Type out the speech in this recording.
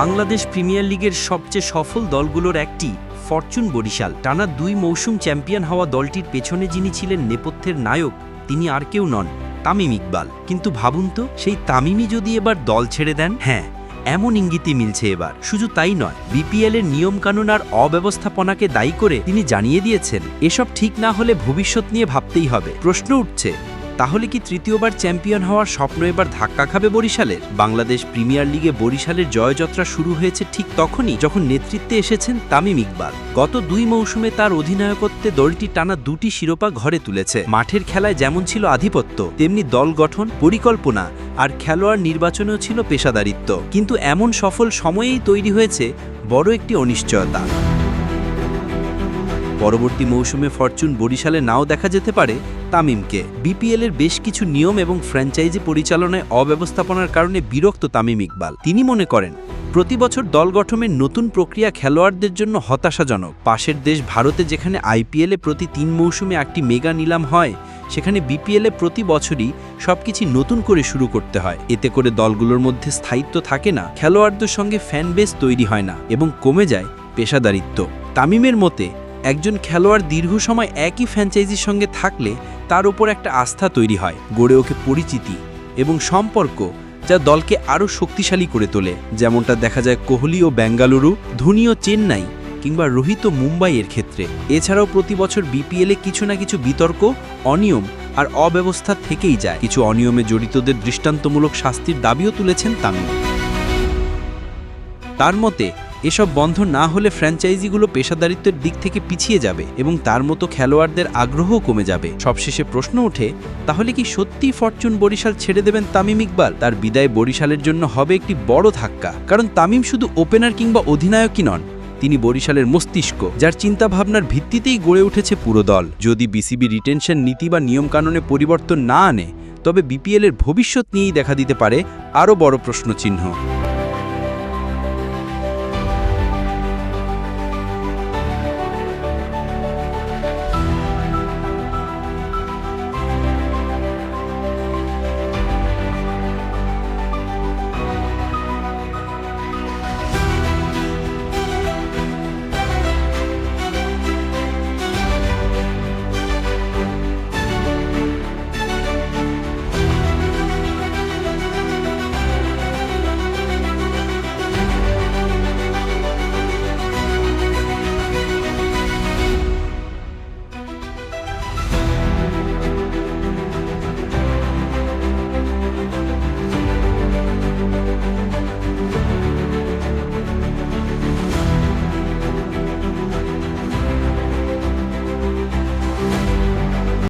Bangladesh premier লিগের সবচেয়ে সফল দলগুলোর একটি, ফরচুন বরিশাল। টানা দুই মৌসুম চ্যাম্পিয়ন হওয়া দলটির পেছনে যিনি ছিলেন নেপথ্যের নায়ক, তিনি আর কেউ নন, তামিম ইকবাল। কিন্তু ভাবুন তো, সেই তামিমই যদি এবার দল ছেড়ে দেন? হ্যাঁ এমন ইঙ্গিতই মিলছে এবার। শুধু তাই নয় বিপিএল এর নিয়মকানুন আর অব্যবস্থাপনাকে দায়ী করে তিনি জানিয়ে দিয়েছেন, এসব ঠিক না হলে ভবিষ্যৎ নিয়ে ভাবতেই হবে। প্রশ্ন উঠছে তাহলে কি তৃতীয়বার চ্যাম্পিয়ন হওয়ার স্বপ্ন এবার ধাক্কা খাবে বরিশালের? বাংলাদেশ প্রিমিয়ার লিগে বরিশালের জয়যাত্রা শুরু হয়েছে ঠিক তখনই যখন নেতৃত্বে এসেছেন তামিম ইকবাল। গত দুই মৌসুমে তার অধিনায়কত্বে দলটি টানা দুটি শিরোপা ঘরে তুলেছে। মাঠের খেলায় যেমন ছিল আধিপত্য, তেমনি দল গঠন, পরিকল্পনা আর খেলোয়াড় নির্বাচনেও ছিল পেশাদারিত্ব। কিন্তু এমন সফল সময়েই তৈরি হয়েছে বড় একটি অনিশ্চয়তা। পরবর্তী মৌসুমে ফরচুন বরিশালে নাও দেখা যেতে পারে তামিমকে। বিপিএল এর বেশ কিছু নিয়ম এবং ফ্র্যাঞ্চাইজি পরিচালনায় অব্যবস্থাপনার কারণে বিরক্ত তামিম ইকবাল। তিনি মনে করেন, প্রতি বছর দল গঠনের নতুন প্রক্রিয়া খেলোয়াড়দের জন্য হতাশাজনক। পাশের দেশ ভারতে যেখানে আইপিএলে প্রতি তিন মৌসুমে একটি মেগা নিলাম হয়, সেখানে বিপিএলে প্রতি বছরই সবকিছু নতুন করে শুরু করতে হয়। এতে করে দলগুলোর মধ্যে স্থায়িত্ব থাকে না, খেলোয়াড়দের সঙ্গে ফ্যান বেস তৈরি হয় না এবং কমে যায় পেশাদারিত্ব। তামিমের মতে একজন খেলোয়াড় দীর্ঘ সময় একই ফ্র্যাঞ্চাইজির সঙ্গে থাকলে তার উপর একটা আস্থা তৈরি হয়, গড়ে ওঠে পরিচিতি এবং সম্পর্ক যা দলকে আরও শক্তিশালী করে তোলে। যেমনটা দেখা যায় কোহলি ও বেঙ্গালুরু, ধোনি ও চেন্নাই কিংবা রোহিত মুম্বাইয়ের ক্ষেত্রে। এছাড়াও প্রতি বছর বিপিএলে কিছু না কিছু বিতর্ক, অনিয়ম আর অব্যবস্থা থেকেই যায়। কিছু অনিয়মে জড়িতদের দৃষ্টান্তমূলক শাস্তির দাবিও তুলেছেন তামিম। তার মতে এসব বন্ধ না হলে ফ্র্যাঞ্চাইজিগুলো পেশাদারিত্বের দিক থেকে পিছিয়ে যাবে এবং তার মতো খেলোয়াড়দের আগ্রহও কমে যাবে। সবশেষে প্রশ্ন ওঠে, তাহলে কি সত্যি ফরচুন বরিশাল ছেড়ে দেবেন তামিম ইকবাল? তার বিদায় বরিশালের জন্য হবে একটি বড় ধাক্কা। কারণ তামিম শুধু ওপেনার কিংবা অধিনায়কই নন, তিনি বরিশালের মস্তিষ্ক, যার চিন্তাভাবনার ভিত্তিতেই গড়ে উঠেছে পুরো দল। যদি বিসিবি রিটেনশন নীতি বা নিয়মকানুনে পরিবর্তন না আনে, তবে বিপিএলের ভবিষ্যৎ নিয়েই দেখা দিতে পারে আরও বড় প্রশ্নচিহ্ন।